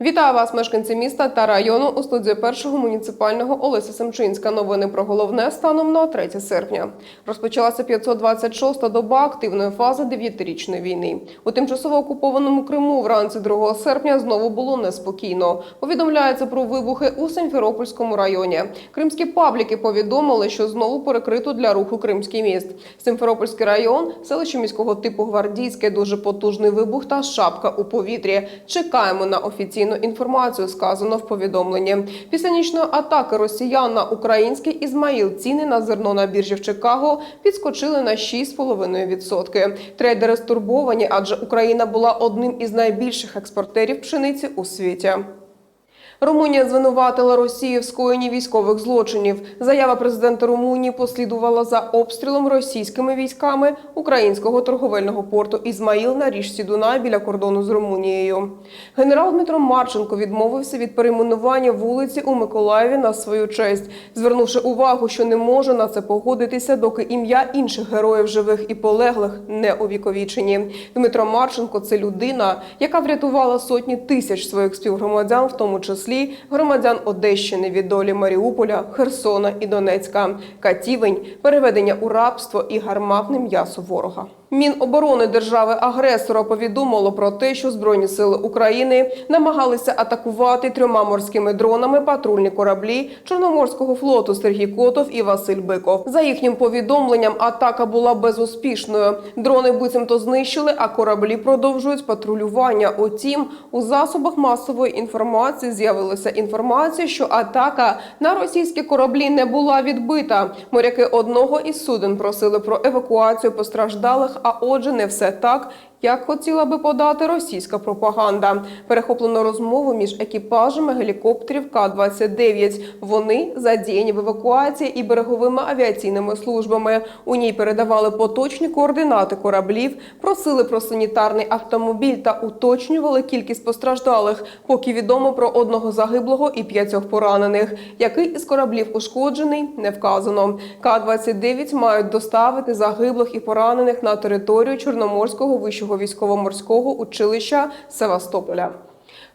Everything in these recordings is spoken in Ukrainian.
Вітаю вас, мешканці міста та району у студії першого муніципального Олеся Семчинська. Новини про головне станом на 3 серпня. Розпочалася 526-та доба активної фази дев'ятирічної війни. У тимчасово окупованому Криму вранці 2 серпня знову було неспокійно. Повідомляється про вибухи у Симферопольському районі. Кримські пабліки повідомили, що знову перекрито для руху Кримський міст. Симферопольський район, селище міського типу Гвардійське, дуже потужний вибух та шапка у повітрі. Чекаємо на офіційну інформацію, сказано в повідомленні. Після нічної атаки росіян на український Ізмаїл ціни на зерно на біржі в Чикаго підскочили на 6,5%. Трейдери стурбовані, адже Україна була одним із найбільших експортерів пшениці у світі. Румунія звинуватила Росію в скоєнні військових злочинів. Заява президента Румунії послідувала за обстрілом російськими військами українського торговельного порту Ізмаїл на річці Дунай біля кордону з Румунією. Генерал Дмитро Марченко відмовився від перейменування вулиці у Миколаєві на свою честь, звернувши увагу, що не може на це погодитися, доки ім'я інших героїв живих і полеглих не увіковічені. Дмитро Марченко це людина, яка врятувала сотні тисяч своїх співгромадян, в тому числі громадян Одещини від долі Маріуполя, Херсона і Донецька, катівень, переведення у рабство і гарматне м'ясо ворога. Міноборони держави-агресора повідомило про те, що Збройні сили України намагалися атакувати трьома морськими дронами патрульні кораблі Чорноморського флоту Сергій Котов і Василь Биков. За їхнім повідомленням, атака була безуспішною. Дрони буцімто знищили, а кораблі продовжують патрулювання. Утім, у засобах масової інформації з'явилася інформація, що атака на російські кораблі не була відбита. Моряки одного із суден просили про евакуацію постраждалих. А отже, не все так, як хотіла би подати російська пропаганда. Перехоплено розмову між екіпажами гелікоптерів К-29. Вони задіяні в евакуації і береговими авіаційними службами. У ній передавали поточні координати кораблів, просили про санітарний автомобіль та уточнювали кількість постраждалих. Поки відомо про одного загиблого і п'ятьох поранених. Який із кораблів ушкоджений, не вказано. К-29 мають доставити загиблих і поранених на територію Чорноморського вищого військово-морського училища Севастополя.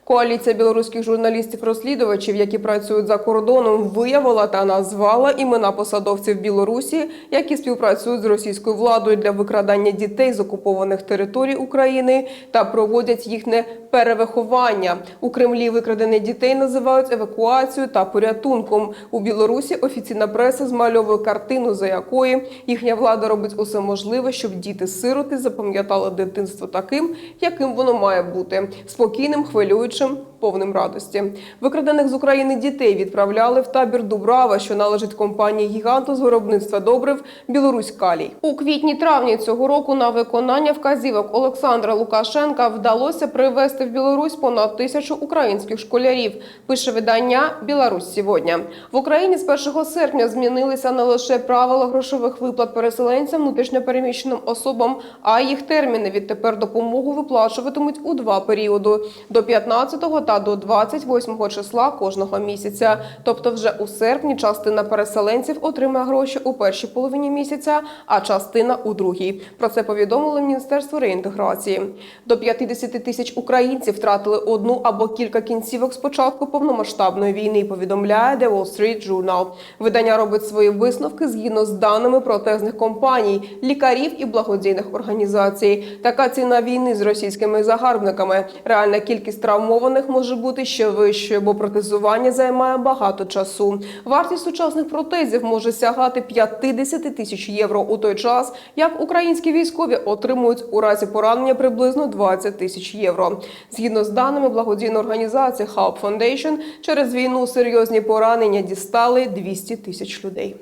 Коаліція білоруських журналістів-розслідувачів, які працюють за кордоном, виявила та назвала імена посадовців Білорусі, які співпрацюють з російською владою для викрадання дітей з окупованих територій України та проводять їхнє перевиховання. У Кремлі викрадених дітей називають евакуацією та порятунком. У Білорусі офіційна преса змальовує картину, за якої їхня влада робить усе можливе, щоб діти-сироти запам'ятали дитинство таким, яким воно має бути спокійним, хвилюючим, повним радості. Викрадених з України дітей відправляли в табір Дубрава, що належить компанії гіганту з виробництва добрив Білорусь Калій. У квітні-травні цього року на виконання вказівок Олександра Лукашенка вдалося привезти в Білорусь понад тисячу українських школярів. Пише видання Білорусь сьогодні. В Україні з 1 серпня змінилися не лише правила грошових виплат переселенцям, внутрішньопереміщеним особам, а їх терміни. Відтепер допомогу виплачуватимуть у два періоди до 15 та до 28 числа кожного місяця. Тобто, вже у серпні частина переселенців отримає гроші у першій половині місяця, а частина у другій. Про це повідомило Міністерство реінтеграції. До 50 тисяч українців втратили одну або кілька кінцівок з початку повномасштабної війни. Повідомляє The Wall Street Journal. Видання робить свої висновки згідно з даними протезних компаній, лікарів і благодійних організацій. Така ціна війни з російськими загарбниками. Реальна кількість травмованих може бути ще вищою, бо протезування займає багато часу. Вартість сучасних протезів може сягати 50 тисяч євро у той час, як українські військові отримують у разі поранення приблизно 20 тисяч євро. Згідно з даними благодійної організації Help Foundation, через війну серйозні поранення дістали 200 тисяч людей.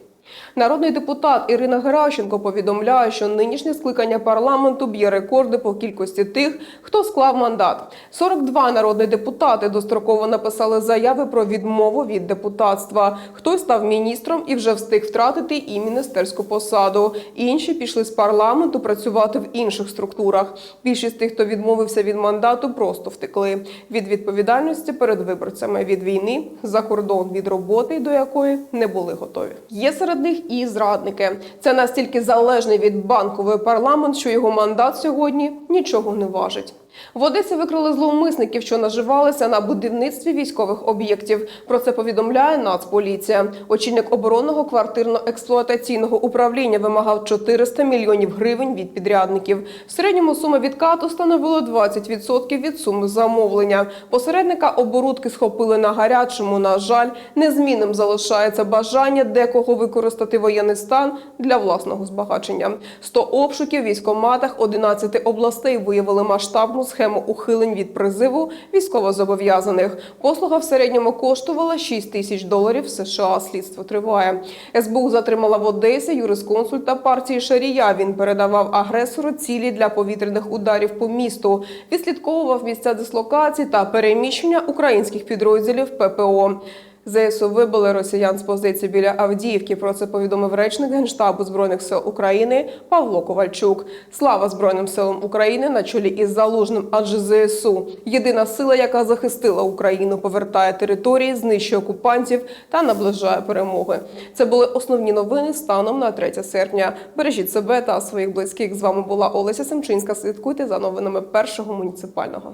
Народний депутат Ірина Геращенко повідомляє, що нинішнє скликання парламенту б'є рекорди по кількості тих, хто склав мандат. 42 народні депутати достроково написали заяви про відмову від депутатства. Хтось став міністром і вже встиг втратити і міністерську посаду. Інші пішли з парламенту працювати в інших структурах. Більшість тих, хто відмовився від мандату, просто втекли від відповідальності перед виборцями від війни за кордон від роботи, до якої не були готові. Є серед них і зрадники. Це настільки залежний від банкової парламент, що його мандат сьогодні нічого не важить. В Одесі викрили зловмисників, що наживалися на будівництві військових об'єктів. Про це повідомляє Нацполіція. Очільник оборонного квартирно-експлуатаційного управління вимагав 400 мільйонів гривень від підрядників. В середньому сума відкату становила 20% від суми замовлення. Посередника оборудки схопили на гарячому. На жаль, незмінним залишається бажання декого використати воєнний стан для власного збагачення. 100 обшуків військоматах 11 областей виявили масштабну схему ухилень від призиву військовозобов'язаних. Послуга в середньому коштувала 6 тисяч доларів США. Слідство триває. СБУ затримала в Одесі юрисконсульта партії Шарія. Він передавав агресору цілі для повітряних ударів по місту, відслідковував місця дислокації та переміщення українських підрозділів ППО. ЗСУ вибили росіян з позиції біля Авдіївки. Про це повідомив речник Генштабу Збройних сил України Павло Ковальчук. Слава Збройним силам України на чолі із залужним, адже ЗСУ єдина сила, яка захистила Україну, повертає території, знищує окупантів та наближає перемоги. Це були основні новини станом на 3 серпня. Бережіть себе та своїх близьких. З вами була Олеся Семчинська. Слідкуйте за новинами першого муніципального.